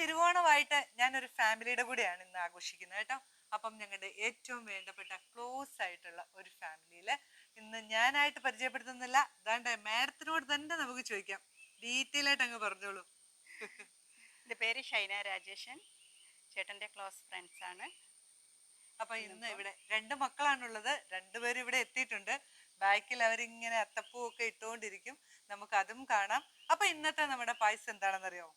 തിരുവോണമായിട്ട് ഞാനൊരു ഫാമിലിയുടെ കൂടെയാണ് ഇന്ന് ആഘോഷിക്കുന്നത് കേട്ടോ. അപ്പം ഞങ്ങളുടെ ഏറ്റവും വേണ്ടപ്പെട്ട ക്ലോസ് ആയിട്ടുള്ള ഒരു ഫാമിലിയിൽ ഇന്ന് ഞാനായിട്ട് പരിചയപ്പെടുത്തുന്നില്ല. അതാണ്ട് മാഡത്തിനോട് തന്നെ നമുക്ക് ചോദിക്കാം. ഡീറ്റെയിൽ ആയിട്ട് അങ്ങ് പറഞ്ഞോളൂ. എന്റെ പേര് ഷൈന രാജേഷൻ. ചേട്ടന്റെ ക്ലോസ് ഫ്രണ്ട്സ് ആണ്. അപ്പൊ ഇന്ന് ഇവിടെ രണ്ട് മക്കളാണുള്ളത്. രണ്ടുപേരും ഇവിടെ എത്തിയിട്ടുണ്ട്. ബാക്കിൽ അവരിങ്ങനെ അത്തപ്പൂ ഒക്കെ ഇട്ടുകൊണ്ടിരിക്കും. നമുക്ക് അതും കാണാം. അപ്പൊ ഇന്നത്തെ നമ്മുടെ പായസം എന്താണെന്നറിയോ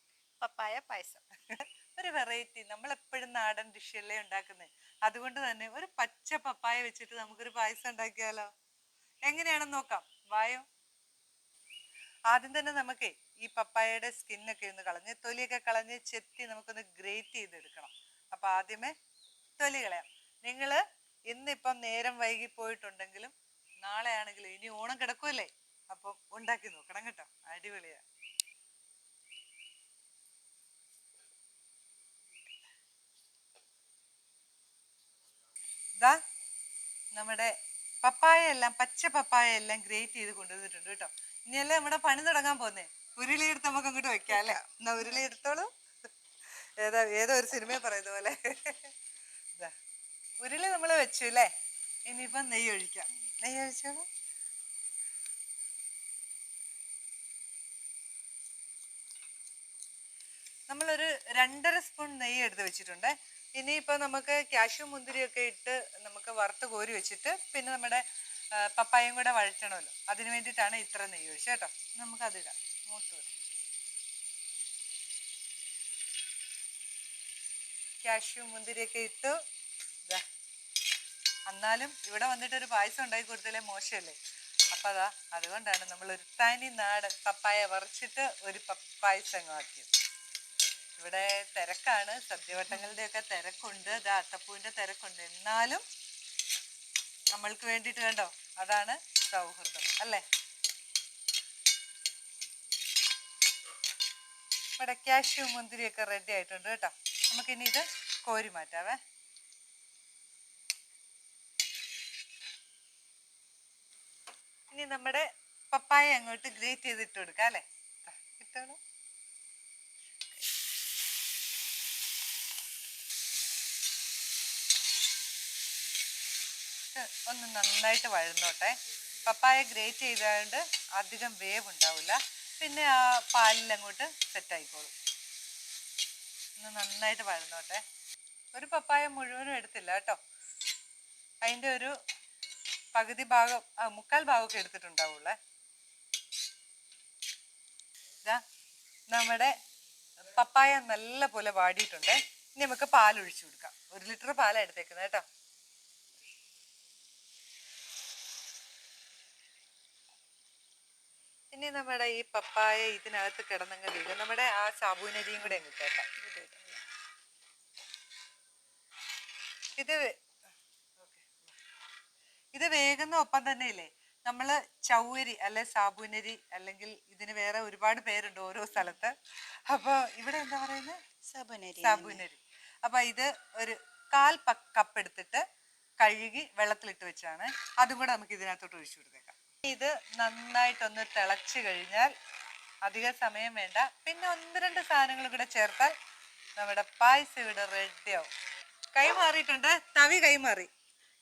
പപ്പായ പായസം. ഒരു വെറൈറ്റി നമ്മളെപ്പോഴും നാടൻ ഡിഷല്ലേ ഉണ്ടാക്കുന്നത് അതുകൊണ്ട് തന്നെ ഒരു പച്ച പപ്പായ വെച്ചിട്ട് നമുക്കൊരു പായസം ഉണ്ടാക്കിയാലോ? എങ്ങനെയാണെന്ന് നോക്കാം. വായോ. ആദ്യം തന്നെ നമുക്ക് ഈ പപ്പായയുടെ സ്കിന്നൊക്കെ ഒന്ന് കളഞ്ഞ് തൊലിയൊക്കെ കളഞ്ഞ് ചെത്തി നമുക്കൊന്ന് ഗ്രേറ്റ് ചെയ്തെടുക്കണം. അപ്പൊ ആദ്യമേ തൊലി കളയാം. നിങ്ങൾ ഇന്നിപ്പം നേരം വൈകി പോയിട്ടുണ്ടെങ്കിലും നാളെയാണെങ്കിലും ഇനി ഓണം കിടക്കുമല്ലേ അപ്പം ഉണ്ടാക്കി നോക്കണം കേട്ടോ. അടിപൊളിയാ ഇതാ നമ്മുടെ പപ്പായ എല്ലാം പച്ച പപ്പായ എല്ലാം ഗ്രേറ്റ് ചെയ്ത് കൊണ്ടുവന്നിട്ടുണ്ട് കേട്ടോ. ഇനിയല്ലേ നമ്മുടെ പണി തുടങ്ങാൻ പോന്നെ ഉരുളി എടുത്ത് നമുക്ക് അങ്ങോട്ട് വെക്കാം അല്ലേ? എന്നാ ഉരുളി എടുത്തോളൂ. ഏതാ ഏതോ ഒരു സിനിമയെ പറയുന്ന പോലെ. ഇതാ ഉരുളി നമ്മൾ വെച്ചു അല്ലേ? ഇനിയിപ്പം നെയ്യ് ഒഴിക്കാം. നെയ്യ് ഒഴിച്ചോളൂ. നമ്മളൊരു രണ്ടര സ്പൂൺ നെയ്യ് എടുത്ത് വെച്ചിട്ടുണ്ട്. ഇനിയിപ്പോൾ നമുക്ക് കാഷ്യൂ മുന്തിരിയൊക്കെ ഇട്ട് നമുക്ക് വറുത്ത് കോരി വെച്ചിട്ട് പിന്നെ നമ്മുടെ പപ്പായും കൂടെ വഴറ്റണമല്ലോ. അതിന് വേണ്ടിയിട്ടാണ് ഇത്ര നെയ്യ് ഒഴിച്ചത് കേട്ടോ. നമുക്ക് അതിടാം മൂത്ത് കാഷ്യൂ മുന്തിരിയൊക്കെ ഇട്ടു. എന്നാലും ഇവിടെ വന്നിട്ട് ഒരു പായസം ഉണ്ടാക്കി കൊടുത്താലേ മോശമല്ലേ? അപ്പം അതാ അതുകൊണ്ടാണ് നമ്മൾ ഒരു തനി നാട് പപ്പായ വറച്ചിട്ട് ഒരു പായസം ആക്കിയത്. ഇവിടെ തിരക്കാണ്. സദ്യവട്ടങ്ങളുടെ ഒക്കെ തിരക്കുണ്ട്. അത് അത്തപ്പൂവിന്റെ തിരക്കുണ്ട്. എന്നാലും നമ്മൾക്ക് വേണ്ടിട്ട് കണ്ടോ? അതാണ് സൗഹൃദം. അല്ലേ? ഇവിടെ കാഷ്യൂ മുന്തിരിയൊക്കെ റെഡി ആയിട്ടുണ്ട് കേട്ടോ. നമുക്ക് ഇനി ഇത് കോരി മാറ്റാവേ. ഇനി നമ്മുടെ പപ്പായ അങ്ങോട്ട് ഗ്രേറ്റ് ചെയ്തിട്ട് കൊടുക്കാം അല്ലേ ദാ, ഇട്ടോളൂ ഇത് ഒന്ന് നന്നായിട്ട് വഴന്നോട്ടെ. പപ്പായ ഗ്രേറ്റ് ചെയ്തതുകൊണ്ട് അധികം വേവ് ഉണ്ടാവില്ല പിന്നെ ആ പാലിൽ അങ്ങോട്ട് സെറ്റ് ആയിക്കോളും. ഒന്ന് നന്നായിട്ട് വഴന്നോട്ടെ. ഒരു പപ്പായ മുഴുവനും എടുത്തില്ല കേട്ടോ. അതിന്റെ ഒരു പകുതി ഭാഗം മുക്കാൽ ഭാഗമൊക്കെ എടുത്തിട്ടുണ്ടാവുള്ളേ. ഇതാ നമ്മുടെ പപ്പായ നല്ല പോലെ വാടിയിട്ടുണ്ട്. ഇനി നമുക്ക് പാൽ ഒഴിച്ചു കൊടുക്കാം. ഒരു ലിറ്റർ പാലാണ് എടുത്തേക്കുന്നത് കേട്ടോ. ഇനി നമ്മുടെ ഈ പപ്പായ ഇതിനകത്ത് കിടന്നങ്ങ് വീഴും. നമ്മുടെ ആ സാബൂനരിയും കൂടെ അങ്ങ് കേട്ടാം ഇത് ഇത് വേഗുന്ന ഒപ്പം തന്നെ ഇല്ലേ നമ്മൾ ചൗവരി അല്ലെ സാബുനരി അല്ലെങ്കിൽ ഇതിന് വേറെ ഒരുപാട് പേരുണ്ട് ഓരോ സ്ഥലത്ത്. അപ്പൊ ഇവിടെ എന്താ പറയുന്നത് സാബുനരി സാബൂനരി അപ്പൊ ഇത് ഒരു കാൽ കപ്പ് എടുത്തിട്ട് കഴുകി വെള്ളത്തിലിട്ട് വെച്ചാണ്. അതും കൂടെ നമുക്ക് ഇതിനകത്തോട്ട് ഒഴിച്ചു കൊടുത്തേക്കാം. ഇത് നന്നായിട്ടൊന്ന് തിളച്ച് കഴിഞ്ഞാൽ അധിക സമയം വേണ്ട. പിന്നെ ഒന്ന് രണ്ട് സാധനങ്ങൾ കൂടെ ചേർത്താൽ നമ്മുടെ പായസം ഇവിടെ റെഡിയാവും കൈമാറിയിട്ടുണ്ട് തവി കൈമാറി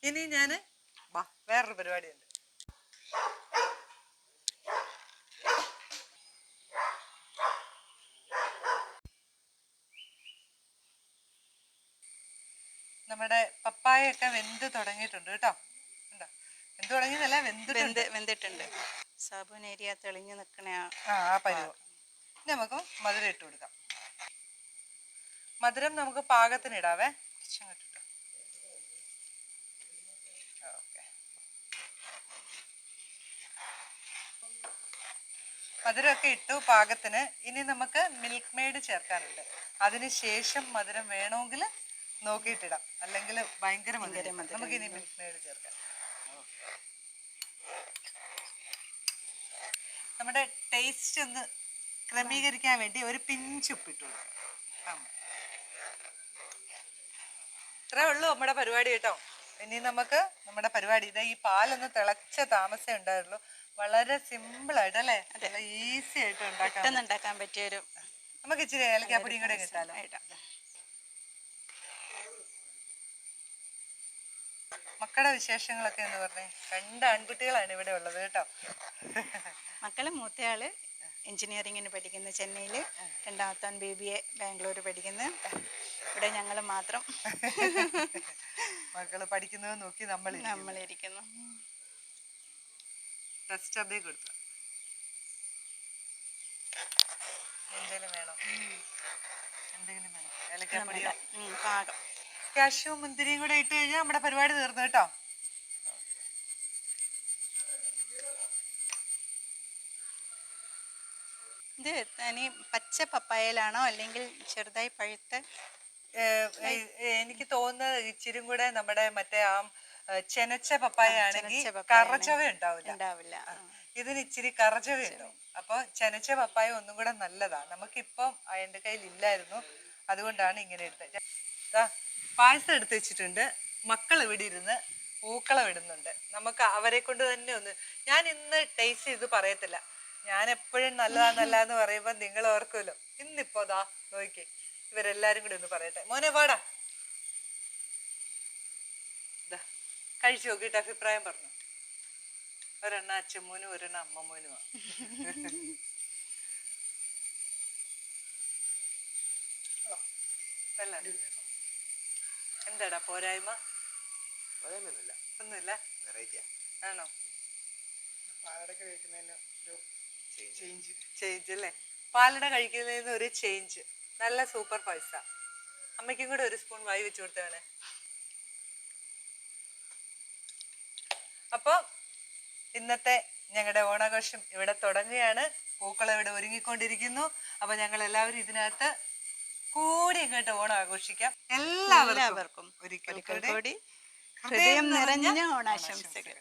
ഇനി ഞാൻ വാ വേറൊരു പരിപാടിയുണ്ട്. നമ്മുടെ പപ്പായൊക്കെ വെന്ത് തുടങ്ങിയിട്ടുണ്ട് കേട്ടോ. തുടങ്ങിയതല്ല? വെന്തിട്ടുണ്ട്. വെന്ത് വെന്തിട്ടുണ്ട്. സാബുനരിയ തെളിഞ്ഞു നിൽക്കണ ആ ആ പരുവം. ഇനി നമുക്ക് മധുരം ഇട്ട് കൊടുക്കാം. മധുരം നമുക്ക് പാകത്തിന് ഇടാവേ. കുറച്ചങ്ങോട്ട് ഇട്ടോ. ഓക്കേ. മധുരമൊക്കെ ഇട്ടു പാകത്തിന്. ഇനി നമുക്ക് മിൽക്ക് മെയ്ഡ് ചേർക്കാനുണ്ട്. അതിന് ശേഷം മധുരം വേണമെങ്കിൽ നോക്കിയിട്ടിടാം. അല്ലെങ്കിൽ ഭയങ്കര മധുരം. നമുക്ക് ഇനി മിൽക്ക് മെയ്ഡ് ചേർക്കാം. നമ്മുടെ ടേസ്റ്റ് ഒന്ന് ക്രമീകരിക്കാൻ വേണ്ടി ഒരു പിഞ്ച് ഉപ്പിട്ടു. ഇത്രേ ഉള്ളൂ നമ്മുടെ പരിപാടി കേട്ടോ. ഇനി നമുക്ക് നമ്മുടെ പരിപാടി. ഇതാ ഈ പാലൊന്ന് തിളച്ച താമസം ഉണ്ടായുള്ളൂ വളരെ സിമ്പിൾ ആയിട്ട് അല്ലേ? ഈസി ആയിട്ട് ഉണ്ടാക്കാൻ പെട്ടെന്ന് ഉണ്ടാക്കാൻ പറ്റിയൊരു നമുക്ക് ഇച്ചിരി ഏലക്കാപ്പൊടിയും കൂടെ കിട്ടാലോ മക്കളുടെ വിശേഷങ്ങളൊക്കെ എന്ന് പറഞ്ഞേ. രണ്ട് ആൺകുട്ടികളാണ് ഇവിടെ ഉള്ളത് കേട്ടോ. മക്കൾ മൂത്തയാൾ എഞ്ചിനീയറിങ്ങിന് പഠിക്കുന്ന. ചെന്നൈയിൽ രണ്ടാമത്താൻ ബി ബി എ ബാംഗ്ലൂർ പഠിക്കുന്നു. ഇവിടെ ഞങ്ങൾ മാത്രം. മക്കൾ പഠിക്കുന്നത് നോക്കി നമ്മൾ നമ്മളിരിക്കുന്നു. അതേ കൊടുത്തു. എന്തെങ്കിലും വേണോ? എന്തെങ്കിലും വേണോ? ഏലക്കാപ്പൊടിയോ? പാകം. കാഷ്യൂ മുന്തിരിയും കൂടെ ഇട്ട് കഴിഞ്ഞാൽ നമ്മുടെ പരിപാടി തീർന്നു കേട്ടോ. ഇത് തനി പച്ച പപ്പായയിലാണോ അല്ലെങ്കിൽ ചെറുതായി പഴുത്ത എനിക്ക് തോന്നുന്നത് ഇച്ചിരി കൂടെ നമ്മുടെ മറ്റേ ആ ചെനച്ച പപ്പായ ആണെങ്കിൽ കറച്ചവ ഉണ്ടാവില്ല. ഉണ്ടാവില്ല. ഇതിന് ഇച്ചിരി കറച്ചവ ഉണ്ടാവും. അപ്പൊ ചെനച്ച പപ്പായ ഒന്നും കൂടെ നല്ലതാ. നമുക്കിപ്പം എന്റെ കയ്യിൽ ഇല്ലായിരുന്നു അതുകൊണ്ടാണ് ഇങ്ങനെ എടുത്തത്. പായസം എടുത്ത് വെച്ചിട്ടുണ്ട്. മക്കൾ ഇവിടെ ഇരുന്ന് പൂക്കളം ഇടുന്നുണ്ട്. നമുക്ക് അവരെ കൊണ്ട് തന്നെ ഒന്ന് ഞാൻ ഇന്ന് ടേസ്റ്റ് ചെയ്ത് പറയത്തില്ല. ഞാൻ എപ്പോഴും നല്ലതാ നല്ലതെന്ന് പറയുമ്പോൾ നിങ്ങൾ ഓർക്കുമല്ലോ. ഇന്നിപ്പോ ദാ നോക്കി. ഇവരെല്ലാരും കൂടി ഒന്ന് പറയട്ടെ. മോനെ പാടാ. കഴിച്ചു നോക്കിയിട്ട് അഭിപ്രായം പറഞ്ഞു. ഒരെണ്ണ അച്ഛമ്മൂനും ഒരെണ്ണ അമ്മമ്മൂനുമാ നല്ലതാണ്. എന്താടാ പോരായ്മ? പോരായ്മയൊന്നുമില്ല. ഒന്നുമില്ല? വെറൈറ്റിയാ. ആണോ? പാലടക്ക് കഴിക്കുന്നതിന് ഒരു ചേഞ്ച് ചേഞ്ച് അല്ലേ? പാലട കഴിക്കുന്നതിന് ഒരു ചേഞ്ച് നല്ല സൂപ്പർ പൈസ. അമ്മയ്ക്കും കൂടെ ഒരു സ്പൂൺ വായി വെച്ച് കൊടുത്തവനെ അപ്പോൾ ഇന്നത്തെ ഞങ്ങളുടെ ഓണാഘോഷം ഇവിടെ തുടങ്ങുകയാണ്. പൂക്കളം ഇവിടെ ഒരുങ്ങിക്കൊണ്ടിരിക്കുന്നു. അപ്പൊ ഞങ്ങൾ എല്ലാവരും ഇതിനകത്ത് കൂടി ഇങ്ങോട്ട് ഓണം ആഘോഷിക്കാം. എല്ലാവർക്കും ഒരിക്കൽ കൂടി ഹൃദയം നിറഞ്ഞ ഓണാശംസകൾ.